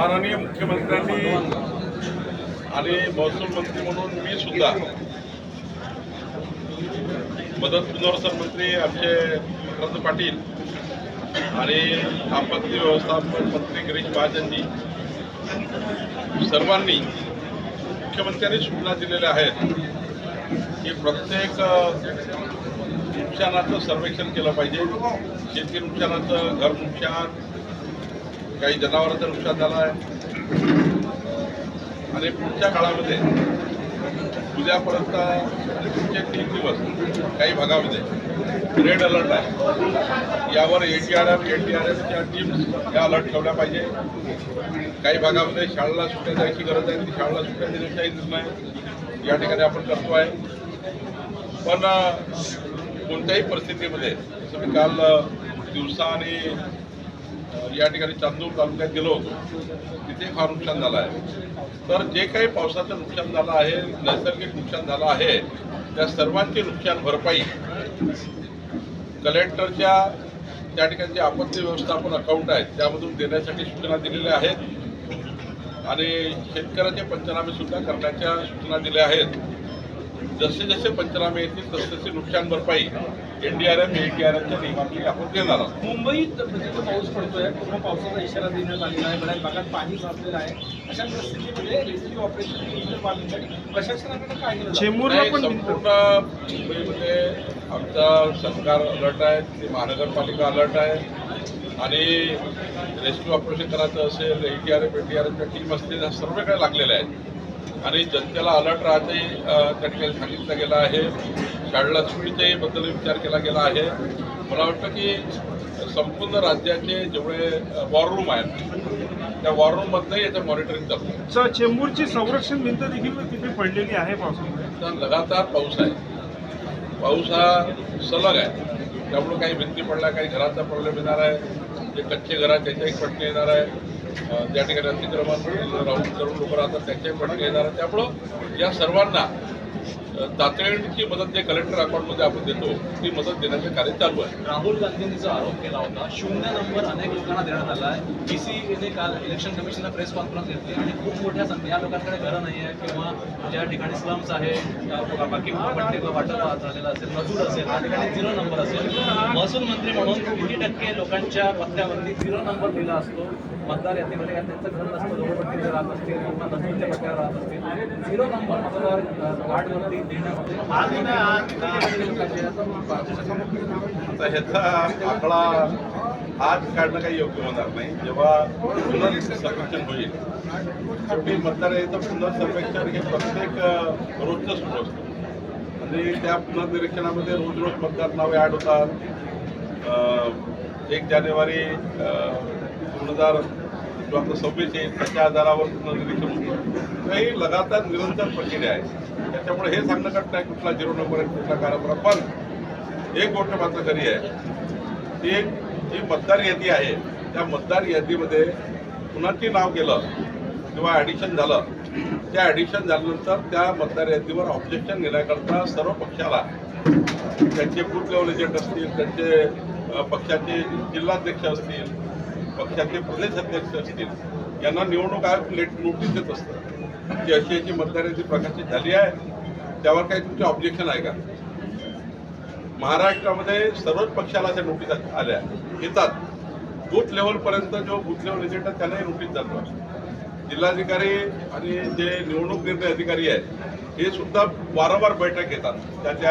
माननीय मुख्यमंत्र्यांनी आणि महसूल मंत्री म्हणून मी सुद्धा मदत पुनर्वसन मंत्री आमचे विक्रांत पाटील आणि आपत्ती व्यवस्थापन मंत्री गिरीश महाजनजी सर्वांनी मुख्यमंत्र्यांनी सूचना दिलेल्या आहेत की प्रत्येक नुकसानाचं सर्वेक्षण केलं पाहिजे. शेती नुकसानाचं घर नुकसान काही जनावरांचं नुकसान झालं आहे. आणि पुढच्या काळामध्ये उद्यापर्यंत आणि म्हणजे पुढचे तीन दिवस काही भागामध्ये रेड अलर्ट आहे. यावर A T R F N T R एफच्या टीम्स या अलर्ट ठेवल्या पाहिजे. काही भागामध्ये शाळेला सुट्ट्या द्यायची गरज आहे ती शाळेला सुट्ट्या देण्याचाही निर्णय या ठिकाणी आपण करतो आहे पण कोणत्याही परिस्थितीमध्ये जसं मी काल दिवसा आणि या ठिकाणी चांदूर तालुक्यात गेलो होतो. तिथे फार नुकसान झालं आहे. तर जे काही पावसाचं नुकसान झालं आहे नैसर्गिक नुकसान झालं आहे त्या सर्वांची नुकसान भरपाई कलेक्टरच्या त्या ठिकाणी जे आपत्ती व्यवस्थापन अकाउंट आहेत त्यामधून देण्यासाठी सूचना दिलेल्या आहेत. आणि शेतकऱ्याचे पंचनामे सुद्धा करण्याच्या सूचना दिल्या आहेत. जसे जसे पंचनामे येतील तसे तसे नुकसान भरपाई N D R F A T R एफच्या नियमावली आपण देणार आहोत मुंबईत प्रचंड पाऊस पडतोय पूर्ण पावसाचा इशारा देण्यात आलेला आहे बऱ्याच भागात पाणी साचलेलं आहे. अशा परिस्थितीमध्ये रेस्क्यू ऑपरेशन बांधण्यासाठी प्रशासनाकडे काय केलं पण संपूर्ण मुंबईमध्ये आमचा सरकार अलर्ट आहे ती महानगरपालिका अलर्ट आहे. आणि रेस्क्यू ऑपरेशन करायचं असेल A T R F N D R एफच्या टीम असतील ह्या सर्व काही लागलेल्या आहेत. आणि जनतेला अलर्ट राहते त्या ठिकाणी सांगितलं गेलं आहे. शाळेला बद्दल विचार केला गेला आहे. मला वाटतं की संपूर्ण राज्याचे जेवढे वॉर रूम आहेत त्या वॉर रूममधनंही याचं मॉनिटरिंग चालू आहे. च- चेंबूरची संरक्षण भिंत देखील तिथे पडलेली आहे पावसामुळे तर लगातार पाऊस आहे. पाऊस हा सलग आहे. त्यामुळे काही भिंती पडल्या काही घराचा प्रॉब्लेम येणार आहे. जे कच्चे घर आहेत त्याच्याही पडणे येणार आहे. ज्या ठिकाणी अतिक्रमण राहून तरुण लोक राहतात त्याच्याही पडणे येणार आहे. त्यामुळं या सर्वांना तातडीची मदत जे कलेक्टर अकाउंटमध्ये आपण देतो ती मदत देण्याचे कार्य चालू आहे. राहुल गांधींनी जो आरोप केला होता. शून्य नंबर अनेक लोकांना देण्यात आला आहे. बीसीने काल इलेक्शन कमिशनला प्रेस कॉन्फरन्स घेतली आणि खूप मोठ्या संख्या या लोकांकडे घरं नाही आहे किंवा ज्या ठिकाणी स्लम्स आहे बाकी पट्टी वाटप झालेला असेल मजूर असेल त्या ठिकाणी झिरो नंबर असेल. महसूल मंत्री म्हणून किती टक्के लोकांच्या पत्त्यावरती झिरो नंबर दिला असतो? मतदार यादीमध्ये त्यांचं घर नसतं झोपडपट्टीचे राहत असतील किंवा पट्ट्यावर राहत असतील. झिरो नंबर मतदार कार्डवरती आता ह्याचा आकडा आज काढणं काही योग्य होणार नाही. जेव्हा पुनर्सर्वेक्षण होईल शेवटी मतदार याचं पुनर्सर्वेक्षण हे प्रत्येक रोजच रोजचं सुरू असतं. आणि त्या पुनर्निरीक्षणामध्ये रोज रोज मतदार नावे ॲड होतात. एक जानेवारी दोन हजार किंवा सव्वीस येईल त्याच्या आधारावर पुनर्निरीक्षण होतं. तर ही लगातार निरंतर प्रक्रिया आहे. त्याच्यामुळे हे सांगणं कट नाही कुठला झिरो नंबर आहे कुठला कार्यक्रम पण एक गोष्ट मात्र खरी आहे ती एक जी मतदार यादी आहे त्या मतदार यादीमध्ये कुणाची नाव केलं किंवा ॲडिशन झालं त्या ॲडिशन झाल्यानंतर त्या मतदार यादीवर ऑब्जेक्शन घेण्याकरता सर्व पक्षाला त्यांचे बूथ लेवल एजंट असतील त्यांचे पक्षाचे जिल्हाध्यक्ष असतील पक्षाचे प्रदेश अध्यक्ष असतील यांना निवडणूक आयोग लेट नोटीस देत असतं. की अशी याची मतदार यादी प्रकाशित झाली आहे त्यावर काही तुमचे ऑब्जेक्शन आहे का? महाराष्ट्रामध्ये सर्वच पक्षाला त्या नोटीस आल्या येतात. बूथ लेवलपर्यंत जो बूथ लेवल एजंट आहे त्यांनाही नोटीस जातो. जिल्हाधिकारी आणि जे निवडणूक निर्णय अधिकारी आहेत हे सुद्धा वारंवार बैठक घेतात. त्याच्या